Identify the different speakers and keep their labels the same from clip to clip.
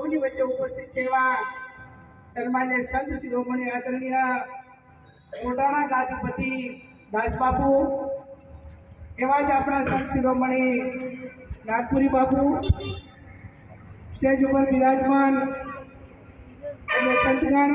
Speaker 1: સૌની વચ્ચે ઉપસ્થિત છે એવા સન્માન્ય સંત શિરોમણી આદરણીય મોટાણા ગાદીપતિ દાસબાપુ, એવા જ આપણા સંત શિરોમણી નાગપુરી બાપુ, સ્ટેજ ઉપર બિરાજમાન અને સંતગણ,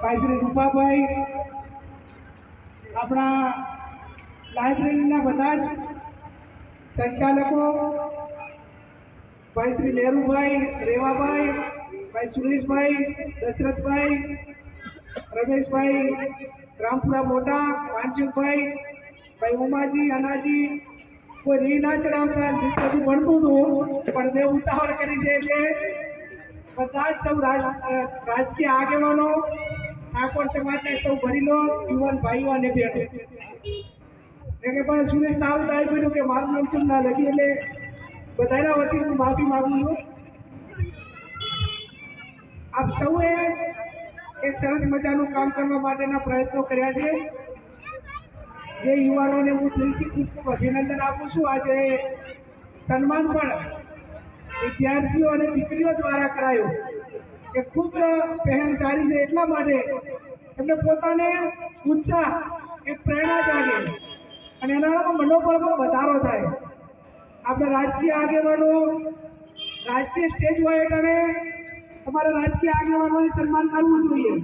Speaker 1: ભાઈ શ્રી રૂપાભાઈ, આપણા લાઇબ્રેરીના બધા જ સંચાલકો ભાઈ શ્રી નહેરુભાઈ, રેવાભાઈ, ભાઈ સુરેશભાઈ, દશરથભાઈ, રમેશભાઈ, રામપુરા મોટા વાંચુભાઈ ભાઈ ઉમાજી, અનાજી, કોઈ રી ના ચડાવતા બધું ભણતું હતું, પણ મેં ઉતાવળ કરી છે એટલે બધા જ સૌ રાજકીય આગેવાનો ઠાકોર સમાજના સૌ વડીલો યુવાન ભાઈઓ અને બહેનો. એટલે કે પણ સુરેશ સાહેબ આવી કે મારું નામ ચૂમ લખી એટલે બધાના વતી હું માફી માગું છું. આપ સૌએ એક સરસ મજાનું કામ કરવા માટેના પ્રયત્નો કર્યા છે. જે યુવાનોને હું દિલથી ખૂબ ખૂબ અભિનંદન આપું છું. આજે સન્માન પણ વિદ્યાર્થીઓ અને દીકરીઓ દ્વારા કરાયું. એ ખૂબ પહેલ સારી છે એટલા માટે એમને પોતાને ઉત્સાહ, એક પ્રેરણા જાગે અને એના મનોબળમાં વધારો થાય. આપણે રાજકીય આગેવાનો રાજકીય સ્ટેજ હોય એટલે તમારે રાજકીય આગેવાનોને સન્માન કરવું જોઈએ.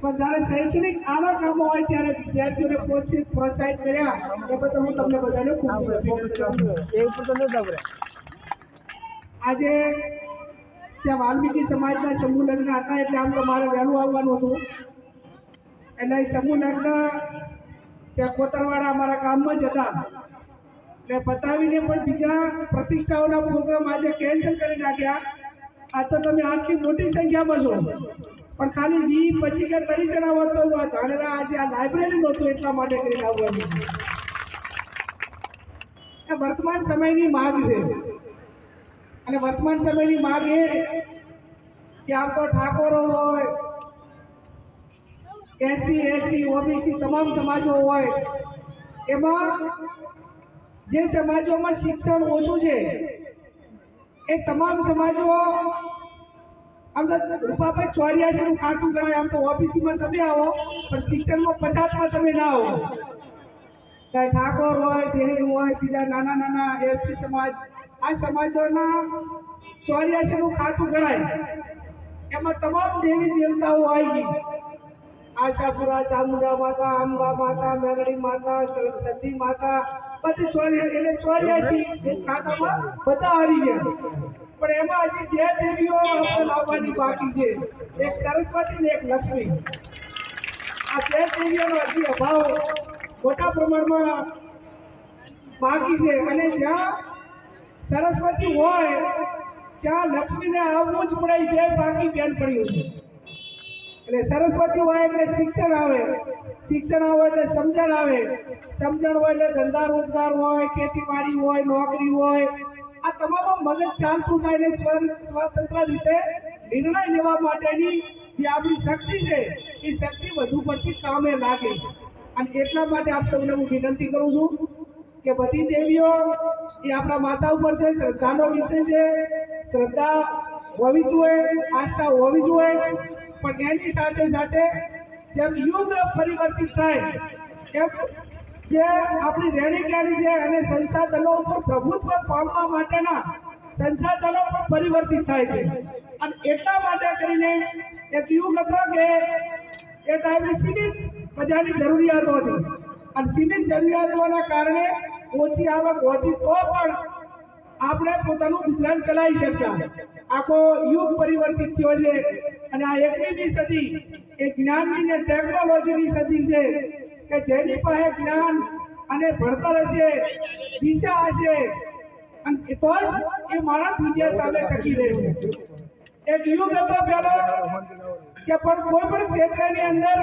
Speaker 1: પણ જ્યારે શૈક્ષણિક આવા કામો હોય ત્યારે વિદ્યાર્થીઓને પ્રોત્સાહિત પ્રોત્સાહિત કર્યા એ બદલ હું તમને બધાને ખૂબ આજે ત્યાં વાલ્મીકી સમાજના સમૂહ લગ્ન હતા એટલે આમ તો મારે વહેલું આવવાનું હતું. એટલે સમૂહ લગ્ન ત્યાં કોતરવાડા અમારા ગામમાં જ હતા. એટલે બતાવીને પણ બીજા પ્રતિષ્ઠાઓના પ્રોગ્રામ આજે કેન્સલ કરી નાખ્યા. આ તો તમે આટલી મોટી સંખ્યામાં છો. પણ ખાલી વી પછી કે તરી ચડાવવા તો આ ધાનેરા આજે આ લાઇબ્રેરી નહોતું એટલા માટે કરીને આવવાનું એ વર્તમાન સમયની માગ છે. અને વર્તમાન સમયની માગ એ કે આમ તો ઠાકોરો હોય, એસસી, એસટી, ઓબીસી તમામ સમાજો હોય, એમાં જે સમાજોમાં શિક્ષણ ઓછું છે, એ તમામ સમાજો આમ તો રૂપાભાઈ ચોર્યાસીનું ખાતું ગણાય. આમ તો ઓબીસીમાં તમે આવો, પણ શિક્ષણમાં પચાસમાં તમે ના આવો. ચાહે ઠાકોર હોય ધેરી હોય, બીજા નાના નાના એસટી સમાજ, આ સમાજોના ચોર્યાસીનું ખાતું ગણાય. એમાં તમામ દેવી દેવતાઓ આવી ગઈ આશાપુરા, ચામુંડા માતા અંબા માતા મેઘડી માતા સતી માતા બધી ચોર્યાસી એટલે ચોર્યાસી ખાતામાં બધા આવી ગયા. પણ એમાં હજી બે દેવીઓ આપણે લાવવાની બાકી છે. એક સરસ્વતી ને એક લક્ષ્મી. આ બે દેવીઓનો હજી અભાવ મોટા પ્રમાણમાં બાકી છે. અને જ્યાં સરસ્વતી હોય, ત્યાં લક્ષ્મીને આવવું જ પડે. બે બાકી બેન પડ્યું છે. એટલે સરસ્વતી હોય એટલે શિક્ષણ આવે. શિક્ષણ આવે એટલે સમજણ આવે. સમજણ હોય એટલે ધંધા રોજગાર હોય, ખેતીવાડી હોય, નોકરી હોય. આ તમામ મગજ ચાલતું થાય સ્વ- સ્વતંત્ર રીતે નિર્ણય લેવા માટેની જે આપણી શક્તિ છે, એ શક્તિ વધુ પડતી કામે લાગે અને એટલા માટે આપ સૌને હું વિનંતી કરું છું કે બધી દેવીઓ એ આપણા માતા ઉપર છે શ્રદ્ધાનો વિષય છે, શ્રદ્ધા હોવી જોઈએ, આસ્થા હોવી જોઈએ પણ એની સાથે સાથે જેમ યુગ પરિવર્તિત થાય, એમ જે આપણી રહેણી કહેણી છે અને સંસાધનો ઉપર પ્રભુત્વ પામવા માટેના સંસાધનો પણ પરિવર્તિત થાય છે. અને એટલા માટે કરીને એક યુગ હતો કે એ ટાઈમે સીમિત બજારની જરૂરિયાતો હતી. અને સીમિત જરૂરિયાતોના કારણે ઓછી આવક હોતી તો પણ આપણે પોતાનું ગુજરાન ચલાવી શક્યા. આખો યુગ પરિવર્તિત થયો છે. અને આ એકવીસમી સદી એ જ્ઞાનની ને ટેકનોલોજીની સદી છે કે જેની પાસે જ્ઞાન અને ભણતર હશે, દિશા હશે, અને તો જ એ માણસ દુનિયા સામે ટકી રહ્યો એક યુગ હતો પેલો કે પણ કોઈ પણ ક્ષેત્રની અંદર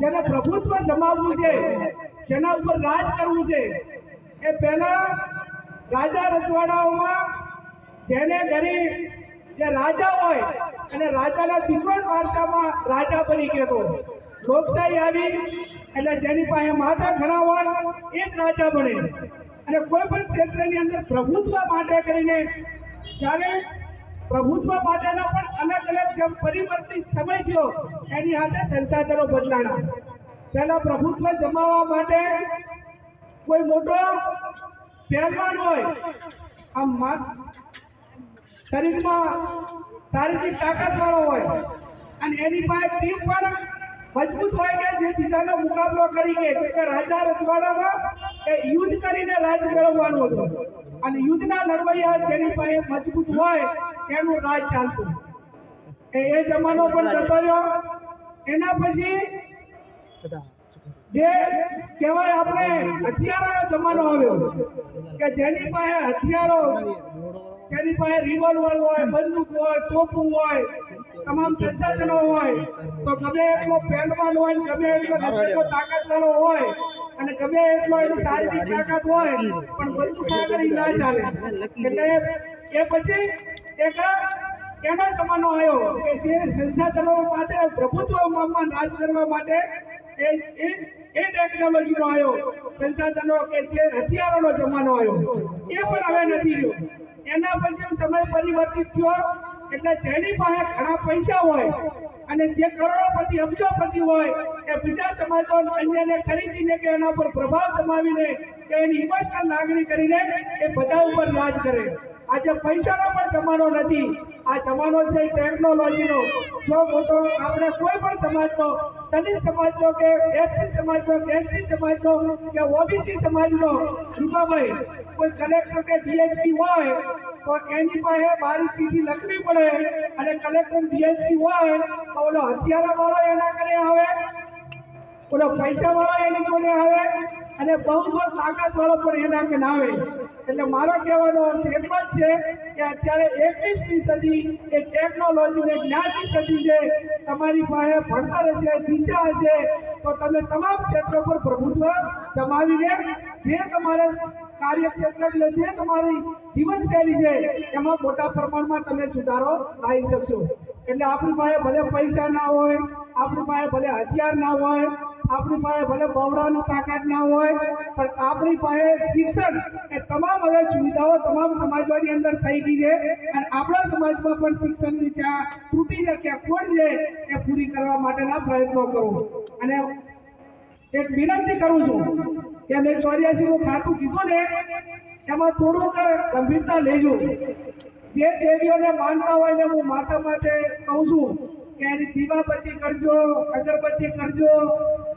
Speaker 1: જેને પ્રભુત્વ જમાવવું છે, જેના ઉપર રાજ કરવું છે, એ પહેલા રાજા રજવાડાઓમાં જેને ગરીબ જે રાજા હોય અને રાજાના દીકરો જ વારસામાં રાજા બની ગયો લોકશાહી આવી, એટલે જેની પાસે માતા ઘણા હોય, એ જ રાજા બને. અને કોઈ પણ ક્ષેત્રની અંદર પ્રભુત્વ માટે કરીને, જ્યારે પ્રભુત્વ માટેનો પણ અલગ અલગ જેમ પરિવર્તિત સમય થયો, એની સાથે સંસાધનો બદલાણા. પહેલા પ્રભુત્વ જમાવવા માટે કોઈ મોટો પહેલવાન હોય, આમ શરીરમાં શારીરિક તાકાત વાળો હોય. અને એની પાસે ટીમ પણ મજબૂત હોય કે જે બીજાનો મુકાબલો કરી કે રાજા રજવાડામાં એ યુદ્ધ કરીને રાજ મેળવવાનું હતું. અને યુદ્ધના લડવૈયા જેની પાસે મજબૂત હોય એનું રાજ ચાલતું. એ જમાનો પણ જતો રહ્યો. એના પછી જે કહેવાય આપણે હથિયારોનો જમાનો આવ્યો કે જેની પાસે હથિયારો, જેની પાસે રિવોલ્વર હોય, બંદૂક હોય તોપું હોય, તમામ સંસાધનો હોય, તો ગમે એટલો પહેલવાન હોય ગમે એટલો એટલો તાકાતવાળો હોય અને ગમે એટલો એની શારીરિક તાકાત હોય, પણ બંદૂક આગળ ના ચાલે. એટલે એ પછી એક એનો જમાનો આવ્યો કે જે સંસાધનો માટે પ્રભુત્વમાં નાશ કરવા માટે એ એ એ ટેકનોલોજીનો આવ્યો સંસાધનો કે જે હથિયારોનો જમાનો આવ્યો એ પણ હવે નથી રહ્યો. એના પછી સમય પરિવર્તિત થયો, એટલે જેની પાસે ઘણા પૈસા હોય અને જે કરોડોપતિ, અબજોપતિ હોય, એ બીજા સમાજો અન્યને ખરીદીને કે એના પર પ્રભાવ જમાવીને કે એની ઇમોશનલ લાગણી કરીને એ બધા ઉપર રાજ કરે. આજે પૈસાનો પણ જમાનો નથી. આ જમાનો છે ટેકનોલોજીનો જો મોટો આપણે કોઈ પણ સમાજનો દલિત સમાજનો કે એસટી સમાજનો કે એસટી સમાજનો કે ઓબીસી સમાજનો રૂપાભાઈ, કોઈ કલેક્ટર કે ડીએસપી હોય, તો એની પાસે બારી ચીઠી લખવી પડે અને કલેક્ટર ડીએસપી હોય, તો ઓલો હથિયારા વાળો એના કરે આવે, ઓલો પૈસા વાળો એની જોડે આવે અને બહુ બહુ તાકાત વાળો પણ એના કે ના આવે. એટલે મારો કહેવાનો અર્થ એમ જ છે કે અત્યારે એકવીસમી સદી એ ટેકનોલોજી ને જ્ઞાનની સદી છે. તમારી પાસે ભણતર હશે દિશા હશે, તો તમે તમામ ક્ષેત્રો પર પ્રભુત્વ જમાવીને જે તમારે એટલે જે તમારી જીવનશૈલી છે. એમાં મોટા પ્રમાણમાં તમે સુધારો લાવી શકશો. એટલે આપણી પાસે ભલે પૈસા ના હોય, આપણી પાસે ભલે હથિયાર ના હોય, આપણી પાસે ભલે બવડાની તાકાત ના હોય, પણ આપણી પાસે શિક્ષણ એ તમામ હવે સુવિધાઓ તમામ સમાજોની અંદર થઈ ગઈ છે. અને આપણા સમાજમાં પણ શિક્ષણની જ્યાં તૂટી છે, ક્યાં ખોટ છે, એ પૂરી કરવા માટેના પ્રયત્નો કરો. અને એક વિનંતી કરું છું કે મેં ચોર્યાસી નું ખાતું કીધું ને, એમાં થોડુંક ગંભીરતા લેજો. જે દેવીઓને માનતા હોય ને હું માતા માટે કહું છું કે એની દીવાબત્તી કરજો, અગરબત્તી કરજો,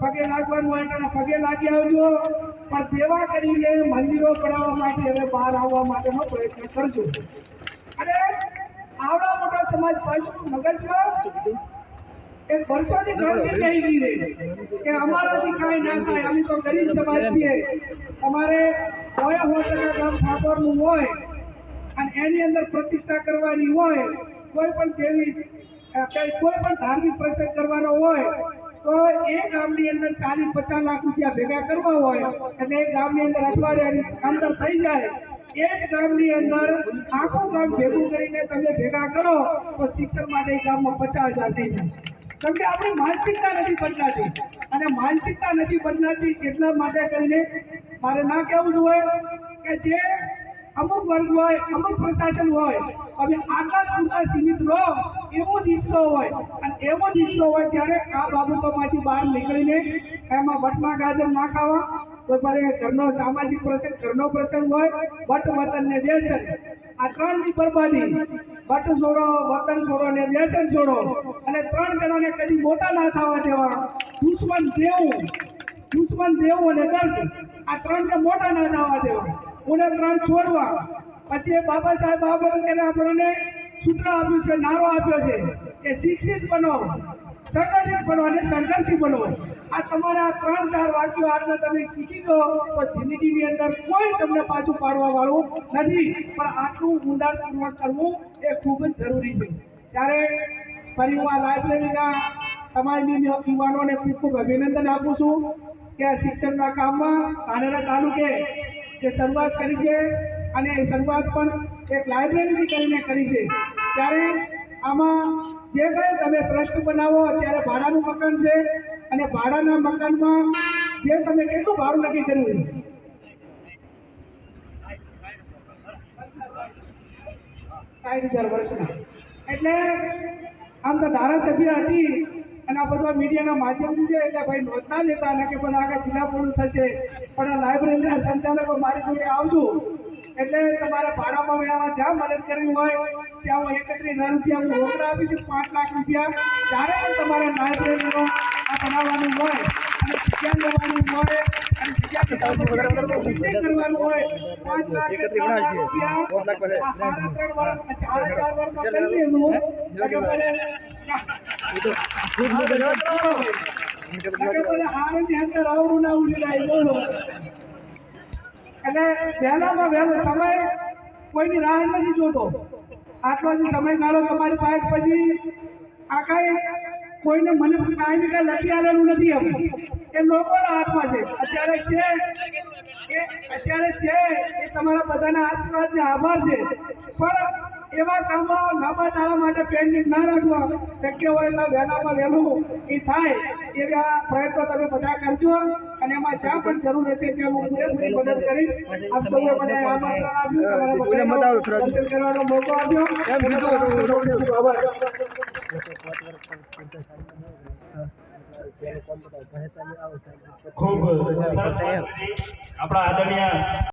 Speaker 1: પગે લાગવાનું હોય તો પગે લાગી આવજો, પણ સેવા કરીને મંદિરો બનાવવા માટે હવે બહાર આવવા માટેનો પ્રયત્ન કરજો. અને આવડો મોટો સમાજ પાછું મગજમાં એક વર્ષોથી ગણતરી ગઈ રહી. કે અમારાથી કાંઈ ના થાય. અમે તો ગરીબ સમાજ છીએ. અમારે હોય ટકા ગામ ઠાકોરનું હોય અને એની અંદર પ્રતિષ્ઠા કરવાની હોય, કોઈ પણ દેવી કઈ કોઈ પણ ધાર્મિક પ્રસંગ કરવાનો હોય, તો એ ગામની અંદર ચાલીસ પચાસ લાખ રૂપિયા ભેગા કરવા હોય એટલે એ ગામની અંદર અઠવાડિયાની અંદર થઈ જાય. એ જ ગામની અંદર આખું ગામ ભેગું કરીને તમે ભેગા કરો, તો શિક્ષણ માટે ગામમાં પચાસ હજાર થઈ જાય. કેમ કે આપણી માનસિકતા નથી બદલાતી. અને માનસિકતા નથી બદલાતી એટલા માટે કરીને મારે ના કહેવું જોઈએ કે જે અમુક વર્ગ હોય, અમુક પ્રશાસન હોય, હવે આટલા પૂરતા સીમિત રહો, એવો દિશતો હોય. અને એવો દિશતો હોય ત્યારે આ બાબતોમાંથી બહાર નીકળીને એમાં વટના ગાજર ના ખાવા. પાસે ઘરનો સામાજિક પ્રસંગ, ઘરનો પ્રસંગ હોય, વટ વતન ને વ્યસન. આ ત્રણની બરબાદી. વટ છોડો વતન છોડો ને વ્યસન છોડો અને ત્રણ જણાને કદી મોટા ના થવા દેવા. દુશ્મન દેવું દુશ્મન દેવું અને દર્દ, આ ત્રણ ને મોટા ના થવા દેવા. ઉને ત્રણ છોડવા? પછી એ બાબા સાહેબ આંબેડકરે આપણને સૂત્ર આપ્યું છે, નારો આપ્યો છે, કે શિક્ષિત બનો, સંગઠિત બનો અને સંઘર્ષી બનો. આ તમારા ત્રણ ચાર વાક્યો આજના તમે શીખી દો તો જિંદગીની અંદર કોઈ તમને પાછું પાડવા વાળું નથી. પણ આટલું ઊંડાણપૂર્વક કરવું એ ખૂબ જ જરૂરી છે. ત્યારે ફરી હું આ લાઇબ્રેરીના સમાજની યુવાનોને ખૂબ ખૂબ અભિનંદન આપું છું કે આ શિક્ષણના કામમાં ધાનેરા તાલુકે જે શરૂઆત કરી છે અને એ શરૂઆત પણ એક લાઇબ્રેરી કરીને કરી છે. ત્યારે આમાં જે કંઈ તમે ટ્રસ્ટ બનાવો અત્યારે ભાડાનું મકાન છે અને ભાડાના મકાનમાં જે તમે કેટલું ભાડું નક્કી કર્યું સાઠ હજાર વર્ષના. એટલે આમ તો ધારાસભ્ય હતી અને આ બધા મીડિયાના માધ્યમથી છે એટલે ભાઈ નોંધતા લેતા અને કે બધા આગળ જિલ્લા પૂરું થશે. પણ આ લાઇબ્રેરીના સંચાલકો મારી જોડે આવજો. એટલે તમારે ભાડામાં વ્યવહારમાં જ્યાં મદદ કરવી હોય ત્યાં હું એકત્રીસ હજાર રૂપિયા હું રોકડા આપીશ પાંચ લાખ રૂપિયા જ્યારે પણ તમારે લાઇબ્રેરીનો આ બનાવવાનું હોય અને વિજ્ઞાન લેવાનું હોય અને કરવાનું હોય પાંચ લાખ રૂપિયા ચાર હજાર વર્ષમાં કરી લેવું આવડું જોતો આટલો જે સમયગાળો તમારી પાસે પછી આ કાંઈ કોઈને મને કાંઈ કાંઈ લખી આવેલું નથી એમ એ લોકોના હાથમાં છે અત્યારે છે અત્યારે છે એ તમારા બધાના આશીર્વાદ આભાર છે. પણ એવા કામો લાંબા ગાળા માટે પેન્ડિંગ ના રાખવા શક્ય હોય એટલા વહેલામાં વહેલું એ થાય એવા પ્રયત્નો તમે બધા કરજો અને એમાં જ્યાં પણ જરૂર હશે ત્યાં હું પૂરેપૂરી મદદ કરીશ. આપ સૌએ મને આમંત્રણ આપ્યું કરવાનો મોકો આપ્યો. આભાર.
Speaker 2: ખૂબ આપણા આદરણીય